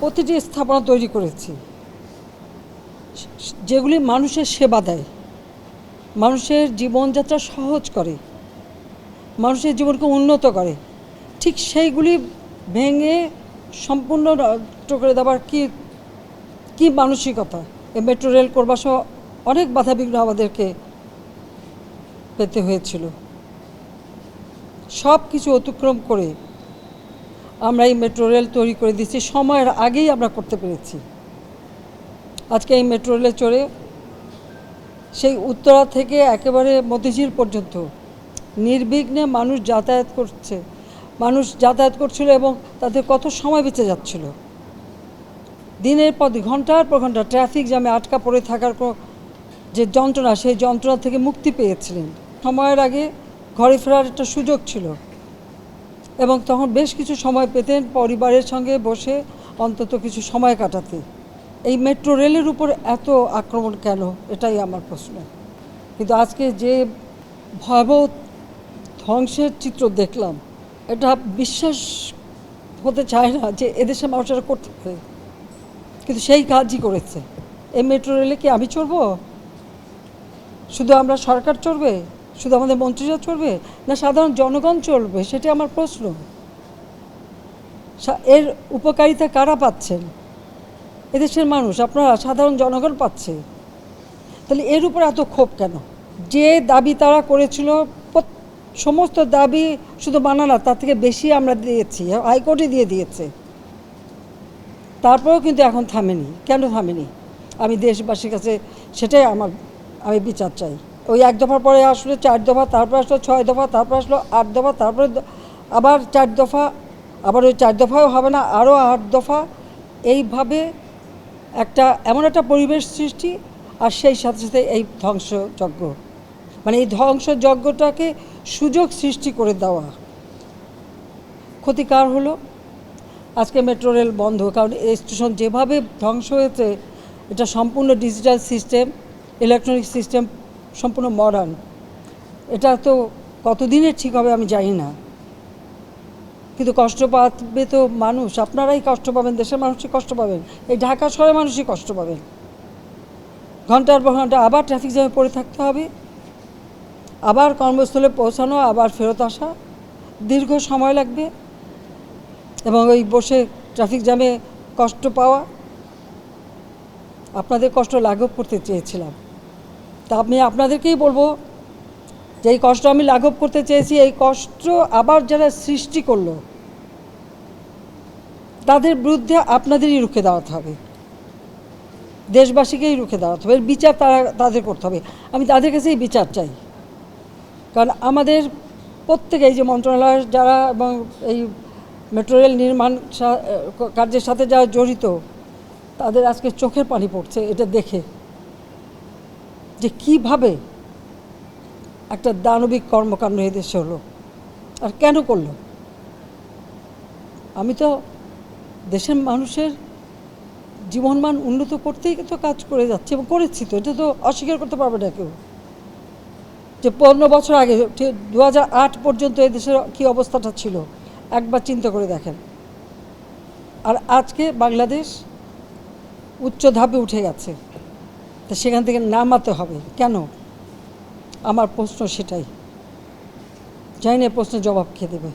প্রতিটি স্থাপনা তৈরি করেছি। যেগুলি মানুষের সেবা দেয়। মানুষের জীবনযাত্রা সহজ করে। মানুষের জীবনকে উন্নত করে। ঠিক সেইগুলি ভেঙে সম্পূর্ণ নষ্ট করে দেওয়ার কি, কী মানসিকতা? এই মেট্রো রেল করবার সহ অনেক বাধা বিঘ্ন আমাদেরকে পেতে হয়েছিল। সব কিছু অতিক্রম করে আমরা এই মেট্রো রেল তৈরি করে দিচ্ছি সময়ের আগেই আমরা করতে পেরেছি। আজকে এই মেট্রো রেলে চড়ে সেই উত্তরা থেকে একেবারে মতিঝিল পর্যন্ত নির্বিঘ্নে মানুষ যাতায়াত করছে, মানুষ যাতায়াত করছিল এবং তাদের কত সময় বেঁচে যাচ্ছিল। দিনের পর ঘণ্টার পর ঘণ্টা ট্রাফিক জ্যামে আটকা পড়ে থাকার যে যন্ত্রণা, সেই যন্ত্রণা থেকে মুক্তি পেয়েছিলেন। সময়ের আগে ঘরে ফেরার একটা সুযোগ ছিল। এবং তখন বেশ কিছু সময় পেতেন পরিবারের সঙ্গে বসে অন্তত কিছু সময় কাটাতে। এই মেট্রো রেলের উপর এত আক্রমণ কেন? এটাই আমার প্রশ্ন। কিন্তু আজকে যে ভয়াবহ ধ্বংসের চিত্র দেখলাম, এটা বিশ্বাস হতে চায় না যে এদেশের মানুষেরা করতে পারে। কিন্তু সেই কাজই করেছে। এই মেট্রো রেলে কি আমি চড়বো? শুধু আমরা সরকার চড়বে? শুধু আমাদের মন্ত্রীরা চলবে না সাধারণ জনগণ চলবে? সেটা আমার প্রশ্ন। এর উপকারিতা কারা পাচ্ছেন? এদেশের মানুষ, আপনারা সাধারণ জনগণ পাচ্ছে। তাহলে এর উপর এত ক্ষোভ কেন? যে দাবি তারা করেছিল সমস্ত দাবি শুধু মানা না, তার থেকে বেশি আমরা দিয়েছি, হাইকোর্টে দিয়ে দিয়েছে। তারপরেও কিন্তু এখন থামেনি। কেন থামেনি? আমি দেশবাসীর কাছে সেটাই আমার, আমি বিচার চাই। ওই এক দফার পরে আসলো, চার দফা, তারপর আসলো, ছয় দফা, তারপর আসলো, আট দফা, তারপরে আবার চার দফা, আবার ওই চার দফাও হবে না, আরও আট দফা। এইভাবে একটা, এমন একটা পরিবেশ সৃষ্টি, আর সেই সাথে সাথে এই ধ্বংসযজ্ঞ। মানে এই ধ্বংসযজ্ঞটাকে সুযোগ সৃষ্টি করে দেওয়া। ক্ষতিকার হলো, আজকে মেট্রো রেল বন্ধ, কারণ এই স্টেশন যেভাবে ধ্বংস হয়েছে, এটা সম্পূর্ণ ডিজিটাল সিস্টেম, ইলেকট্রনিক সিস্টেম সম্পূর্ণ মডার্ন এটা তো কতদিনের ঠিক হবে আমি জানি না। কিন্তু কষ্ট পাবে তো মানুষ। আপনারাই কষ্ট পাবেন, দেশের মানুষই কষ্ট পাবেন। এই ঢাকা শহরের মানুষই কষ্ট পাবেন। ঘণ্টার পর ঘণ্টা আবার ট্রাফিক জ্যামে পড়ে থাকতে হবে। আবার কর্মস্থলে পৌঁছানো, আবার ফেরত আসা। দীর্ঘ সময় লাগবে। এবং ওই বসে ট্রাফিক জ্যামে কষ্ট পাওয়া। আপনাদের কষ্ট লাঘব করতে চেয়েছিলাম। তা আমি আপনাদেরকেই বলব যে এই কষ্ট আমি লাঘব করতে চেয়েছি, এই কষ্ট আবার যারা সৃষ্টি করল, তাদের বিরুদ্ধে আপনাদেরই রুখে দাঁড়াতে হবে। দেশবাসীকেই রুখে দাঁড়াতে হবে, এর বিচার তারা, তাদের করতে হবে। আমি তাদের কাছেই বিচার চাই। কারণ আমাদের প্রত্যেকে এই যে মন্ত্রণালয়ের যারা এবং এই মেট্রো রেল নির্মাণ কার্যের সাথে যারা জড়িত, তাদের আজকে চোখের পানি পড়ছে এটা দেখে। যে কীভাবে একটা দানবিক কর্মকাণ্ড এদেশে হলো আর কেন করল? আমি তো দেশের মানুষের জীবনমান উন্নত করতেই তো কাজ করে যাচ্ছি এবং করেছি তো, এটা তো অস্বীকার করতে পারবে না কেউ। যে পনেরো বছর আগে দু হাজার আট পর্যন্ত এই দেশের কী অবস্থাটা ছিল, একবার চিন্তা করে দেখেন। আর আজকে বাংলাদেশ উচ্চ ধাপে উঠে গেছে। সেখান থেকে নামাতে হবে। কেন? আমার প্রশ্ন সেটাই। জানি না প্রশ্নের জবাব খেয়ে দেবে।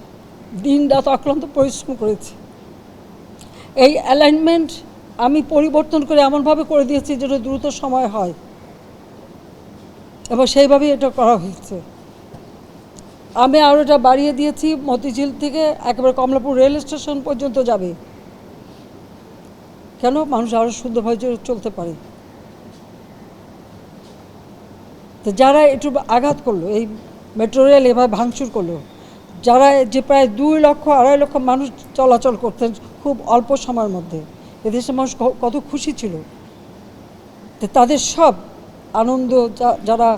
দিন রাত অক্লান্ত পরিশ্রম করেছি। এই অ্যালাইনমেন্ট আমি পরিবর্তন করে এমনভাবে করে দিয়েছি যেটা দ্রুত সময় হয়। এবং সেইভাবেই এটা করা হয়েছে। আমি আরও এটা বাড়িয়ে দিয়েছি, মতিঝিল থেকে একেবারে কমলাপুর রেল স্টেশন পর্যন্ত যাবে। কেন? মানুষ আরও যেন চলতে পারে। তো যারা একটু আঘাত করল, এই মেট্রো রেল এভাবে ভাঙচুর করল, যারা যে প্রায় দুই লক্ষ, আড়াই লক্ষ মানুষ চলাচল করতেন খুব অল্প সময়ের মধ্যে, এদেশের মানুষ কত খুশি ছিল। তো তাদের সব আনন্দ যারা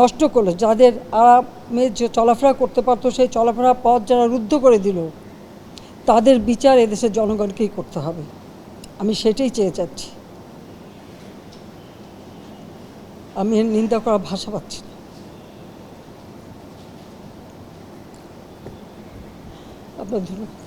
নষ্ট করল, যাদের আরামে যে চলাফেরা করতে পারতো, সেই চলাফেরা পথ যারা রুদ্ধ করে দিল, তাদের বিচার এদেশের জনগণকেই করতে হবে। আমি সেটাই চেয়ে যাচ্ছি। আমি নিন্দা করা ভাষা পাচ্ছি না আপনার ধন্যবাদ